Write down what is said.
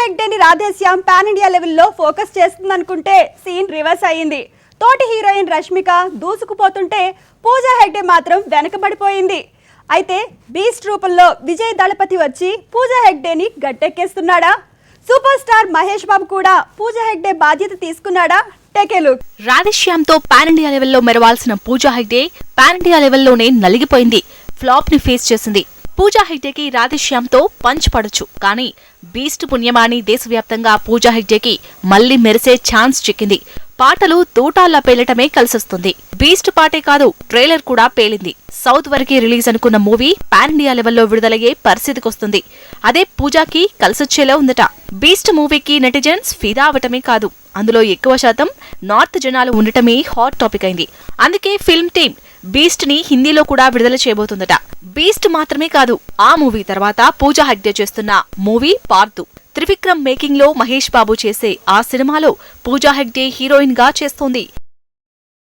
హెగ్డేని Radhe Shyam pan India లెవెల్లో focus చేస్తుందనుకుంటే scene reverse అయ్యింది. తోటి హీరోయిన్ రష్మిక దూసుకుపోతుంటే పూజా హెగ్డే మాత్రం వెనకబడిపోయింది. అయితే బీస్ట్ రూపంలో విజయ్ దళపతి వచ్చి పూజా హెగ్డేని గట్టెక్కేస్తున్నాడా? సూపర్ స్టార్ మహేష్ బాబు కూడా పూజా హెగ్డే బాధ్యత తీసుకున్నాడా? టేకే రాధేశ్యామ్తో పాన్ ఇండియా లెవెల్లో మెరవాల్సిన పూజా హెగ్డే పాన్ ఇండియా లెవెల్లోనే నలిగిపోయింది. ఫ్లాప్ని ఫేస్ చేసింది. పూజా హెగ్డేకి రాధిశ్యామ్తో పంచ్ పడొచ్చు. కానీ బీస్ట్ పుణ్యమాని దేశవ్యాప్తంగా పూజా హెగ్డేకి మళ్ళీ మెరిసే ఛాన్స్ చిక్కింది. పాటలు తూటాల్లా పేలటమే కలిసొస్తుంది. బీస్ట్ పాటే కాదు ట్రైలర్ కూడా పేలింది. సౌత్ వరకే రిలీజ్ అనుకున్న మూవీ పాన్ ఇండియా లెవెల్లో విడుదలయ్యే పరిస్థితికొస్తుంది. అదే పూజాకి కలిసొచ్చేలా ఉందట. బీస్ట్ మూవీకి నెటిజన్స్ ఫిదా అవటమే కాదు. అందులో ఎక్కువ శాతం నార్త్ జనాలు ఉండటమే హాట్ టాపిక్ అయింది. అందుకే ఫిల్మ్ టీమ్ బీస్ట్ని హిందీలో కూడా విడుదల చేయబోతుందట. బీస్ట్ మాత్రమే కాదు ఆ మూవీ తర్వాత పూజా హెగ్డే చేస్తున్న మూవీ పార్తు త్రివిక్రమ్ మేకింగ్లో మహేష్ బాబు చేసే ఆ సినిమాలో పూజా హెగ్డే హీరోయిన్గా చేస్తోంది.